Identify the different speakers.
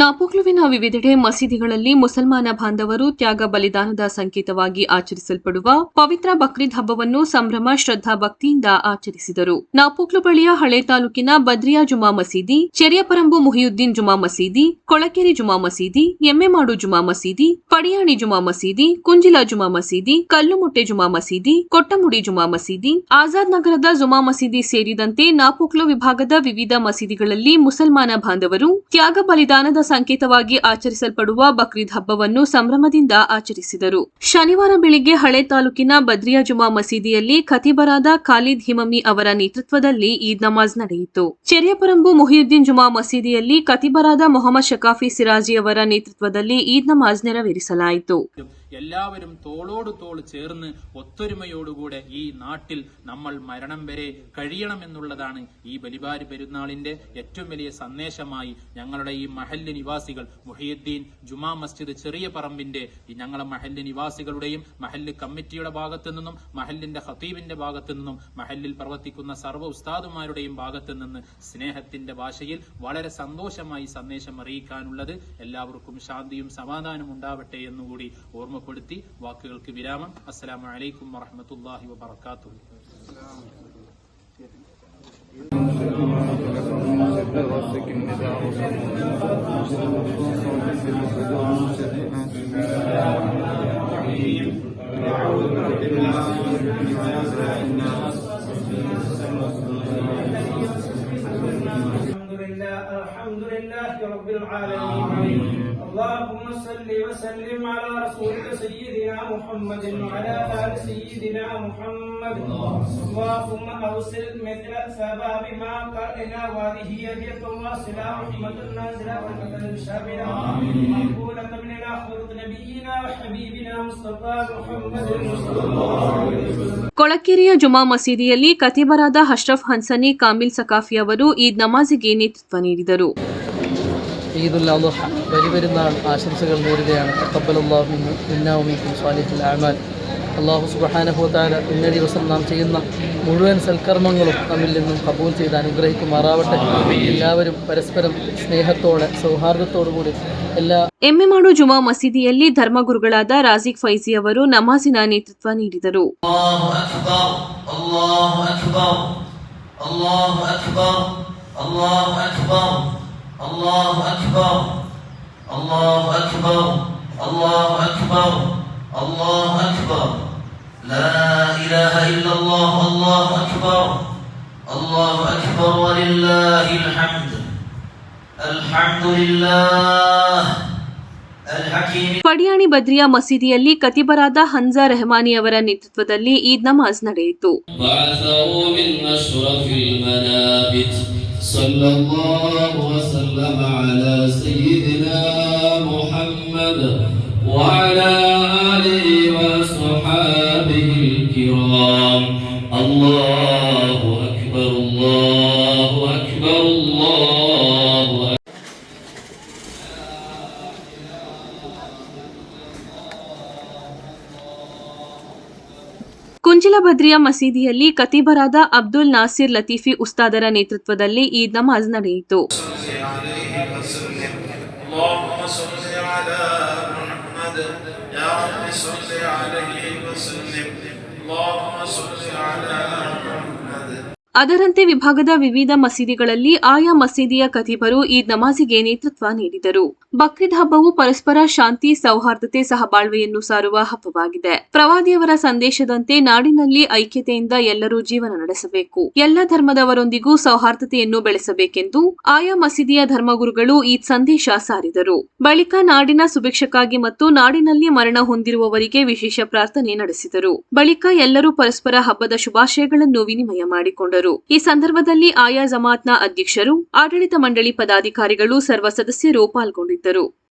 Speaker 1: ನಾಪೋಕ್ಲುವಿನ ವಿವಿಧೆಡೆ ಮಸೀದಿಗಳಲ್ಲಿ ಮುಸಲ್ಮಾನ ಬಾಂಧವರು ತ್ಯಾಗ ಬಲಿದಾನದ ಸಂಕೇತವಾಗಿ ಆಚರಿಸಲ್ಪಡುವ ಪವಿತ್ರ ಬಕ್ರೀದ್ ಹಬ್ಬವನ್ನು ಸಂಭ್ರಮ, ಶ್ರದ್ಧಾ ಭಕ್ತಿಯಿಂದ ಆಚರಿಸಿದರು. ನಾಪೋಕ್ಲು ಬಳಿಯ ಹಳೆ ತಾಲೂಕಿನ ಬದ್ರಿಯಾ ಜುಮಾ ಮಸೀದಿ, ಚೆರಿಯಪರಂಬು ಮುಹಿಯುದ್ದೀನ್ ಜುಮಾ ಮಸೀದಿ, ಕೊಳಕೆರೆ ಜುಮಾ ಮಸೀದಿ, ಎಮ್ಮೆಮಾಡು ಜುಮಾ ಮಸೀದಿ, ಪಡಿಯಾಣಿ ಜುಮಾ ಮಸೀದಿ, ಕುಂಜಿಲ ಜುಮಾ ಮಸೀದಿ, ಕಲ್ಲುಮುಟ್ಟೆ ಜುಮಾ ಮಸೀದಿ, ಕೊಟ್ಟಮುಡಿ ಜುಮಾ ಮಸೀದಿ, ಆಜಾದ್ ನಗರದ ಜುಮಾ ಮಸೀದಿ ಸೇರಿದಂತೆ ನಾಪೋಕ್ಲು ವಿಭಾಗದ ವಿವಿಧ ಮಸೀದಿಗಳಲ್ಲಿ ಮುಸಲ್ಮಾನ ಬಾಂಧವರು ತ್ಯಾಗ ಬಲಿದಾನದ ಸಂಕೇತವಾಗಿ ಆಚರಿಸಲ್ಪಡುವ ಬಕ್ರೀದ್ ಹಬ್ಬವನ್ನು ಸಂಭ್ರಮದಿಂದ ಆಚರಿಸಿದರು. ಶನಿವಾರ ಬೆಳಿಗ್ಗೆ ಹಳೆ ತಾಲೂಕಿನ ಬದ್ರಿಯಾ ಜುಮಾ ಮಸೀದಿಯಲ್ಲಿ ಖತೀಬರಾದ ಖಾಲಿದ್ ಹಿಮಮಿ ಅವರ ನೇತೃತ್ವದಲ್ಲಿ ಈದ್ ನಮಾಜ್ ನಡೆಯಿತು. ಚೆರಿಯಪರಂಬು ಮೊಹಿಯುದ್ದೀನ್ ಜುಮಾ ಮಸೀದಿಯಲ್ಲಿ ಖತೀಬರಾದ ಮೊಹಮ್ಮದ್ ಶಕಾಫಿ ಸಿರಾಜಿ ಅವರ ನೇತೃತ್ವದಲ್ಲಿ ಈದ್ ನಮಾಜ್ ನೆರವೇರಿಸಲಾಯಿತು.
Speaker 2: എല്ലാവരും തോളോട് തോൾ ചേർന്ന് ഒത്തൊരുമയോടുകൂടെ ഈ നാട്ടിൽ നമ്മൾ മരണം വരെ കഴിയണമെന്നുള്ളതാണ് ഈ ബലിബാരി പെരുന്നാളിന്റെ ഏറ്റവും വലിയ സന്ദേശമായി ഞങ്ങളുടെ ഈ മഹല്ല് നിവാസികൾ മുഹിയുദ്ദീൻ ജുമാ മസ്ജിദ് ചെറിയ പറമ്പിന്റെ ഞങ്ങളെ മഹല്ല് നിവാസികളുടെയും മഹല്ല് കമ്മിറ്റിയുടെ ഭാഗത്തു നിന്നും മഹല്ലിന്റെ ഹത്തീബിന്റെ ഭാഗത്തു നിന്നും മഹല്ലിൽ പ്രവർത്തിക്കുന്ന സർവ ഉസ്താദുമാരുടെയും ഭാഗത്തു നിന്ന് സ്നേഹത്തിന്റെ ഭാഷയിൽ വളരെ സന്തോഷമായി സന്ദേശം അറിയിക്കാനുള്ളത് എല്ലാവർക്കും ശാന്തിയും സമാധാനവും ഉണ്ടാവട്ടെ എന്നുകൂടി ഓർമ്മപ്പെടുത്തി വാക്കുകൾക്ക് വിരാമം അസ്സലാമു അലൈക്കും വറഹ്മത്തുള്ളാഹി വബറകാതുഹു
Speaker 3: الحمد لله الحمد لله رب العالمين اللهم صل وسلم على رسولك سيدنا محمد وعلى ال سيدنا محمد اللهم اوصل مثل ثواب ما قرأنا وهذه هدية واصلة رحمة نازلة ورحمة شاملة مقبولة مننا خلق نبينا وحبيبنا مصطفى محمد صلى الله عليه وسلم
Speaker 1: ಕೊಳಕೆರೆಯ ಜುಮಾ ಮಸೀದಿಯಲ್ಲಿ ಕತಿಬರಾದ ಅಶ್ರಫ್ ಹನ್ಸನಿ ಕಾಮಿಲ್ ಸಕಾಫಿ ಅವರು ಈದ್ ನಮಾಜಿಗೆ ನೇತೃತ್ವ ನೀಡಿದರು
Speaker 4: ഈദുൽ അദുഹ ബലിപെരുന്നാൾ ആശംസകൾ നേരുകയാണ്. തക്കബലുല്ലാഹു മിന്നാവുമിക്കും സ്വാലിഹുൽ ആമാൽ അള്ളാഹു സുബഹാനഭൂത്താല ഇന്ന ദിവസം നാം ചെയ്യുന്ന മുഴുവൻ സൽക്കർമ്മങ്ങളും നമ്മിൽ നിന്നും കബൂൽ ചെയ്ത് അനുഗ്രഹിക്കുമാറാവട്ടെ. എല്ലാവരും പരസ്പരം സ്നേഹത്തോടെ സൗഹാർദ്ദത്തോടുകൂടി എല്ലാ
Speaker 1: ಎಮ್ಮೆಮಾಡು ಜುಮಾ ಮಸೀದಿಯಲ್ಲಿ ಧರ್ಮಗುರುಗಳಾದ ರಾಜಿಕ್ ಫೈಜಿ ಅವರು ನಮಾಜಿನ ನೇತೃತ್ವ ನೀಡಿದರು
Speaker 5: അല്ലാഹു അക്ബർ അല്ലാഹു അക്ബർ അല്ലാഹു അക്ബർ. الله أكبر الله أكبر الله أكبر الله أكبر لا إله إلا الله الله أكبر الله أكبر ولله الحمد الحمد لله الحكيم
Speaker 1: ಪಡಿಯಾಣಿ ಬದ್ರಿಯಾ ಮಸೀದಿಯಲ್ಲಿ ಕತಿಬರಾದ ಹನ್ಜಾ ರೆಹಮಾನಿ ಅವರ ನೇತೃತ್ವದಲ್ಲಿ ಈದ್ ನಮಾಜ್ ನಡೆಯಿತು
Speaker 6: صلى الله وسلم على سيدنا محمد وعلى آله وصحابه الكرام. الله أكبر الله أكبر الله
Speaker 1: ಕುಂಜಿಲ ಬದ್ರಿಯಾ ಮಸೀದಿಯಲ್ಲಿ ಕತಿಬರಾದ ಅಬ್ದುಲ್ ನಾಸಿರ್ ಲತೀಫಿ ಉಸ್ತಾದರ ನೇತೃತ್ವದಲ್ಲಿ ಈದ್ ನಮಾಜ್ ನಡೆಯಿತು
Speaker 7: اللهم صل على محمد
Speaker 1: ಅದರಂತೆ ವಿಭಾಗದ ವಿವಿಧ ಮಸೀದಿಗಳಲ್ಲಿ ಆಯಾ ಮಸೀದಿಯ ಕತಿಬರು ಈದ್ ನಮಾಜಿಗೆ ನೇತೃತ್ವ ನೀಡಿದರು. ಬಕ್ರೀದ್ ಹಬ್ಬವು ಪರಸ್ಪರ ಶಾಂತಿ, ಸೌಹಾರ್ದತೆ, ಸಹಬಾಳ್ವೆಯನ್ನು ಸಾರುವ ಹಬ್ಬವಾಗಿದೆ. ಪ್ರವಾದಿಯವರ ಸಂದೇಶದಂತೆ ನಾಡಿನಲ್ಲಿ ಐಕ್ಯತೆಯಿಂದ ಎಲ್ಲರೂ ಜೀವನ ನಡೆಸಬೇಕು. ಎಲ್ಲ ಧರ್ಮದವರೊಂದಿಗೂ ಸೌಹಾರ್ದತೆಯನ್ನು ಬೆಳೆಸಬೇಕೆಂದು ಆಯಾ ಮಸೀದಿಯ ಧರ್ಮಗುರುಗಳು ಈದ್ ಸಂದೇಶ ಸಾರಿದರು. ಬಳಿಕ ನಾಡಿನ ಸುಭಿಕ್ಷಕ್ಕಾಗಿ ಮತ್ತು ನಾಡಿನಲ್ಲಿ ಮರಣ ಹೊಂದಿರುವವರಿಗೆ ವಿಶೇಷ ಪ್ರಾರ್ಥನೆ ನಡೆಸಿದರು. ಬಳಿಕ ಎಲ್ಲರೂ ಪರಸ್ಪರ ಹಬ್ಬದ ಶುಭಾಶಯಗಳನ್ನು ವಿನಿಮಯ ಮಾಡಿಕೊಂಡರು. ಈ ಸಂದರ್ಭದಲ್ಲಿ ಆಯಾ ಜಮಾತ್ನ ಅಧ್ಯಕ್ಷರು ಆಡಳಿತ ಮಂಡಳಿ ಪದಾಧಿಕಾರಿಗಳು ಸರ್ವ ಸದಸ್ಯರು ಪಾಲ್ಗೊಂಡಿದ್ದರು.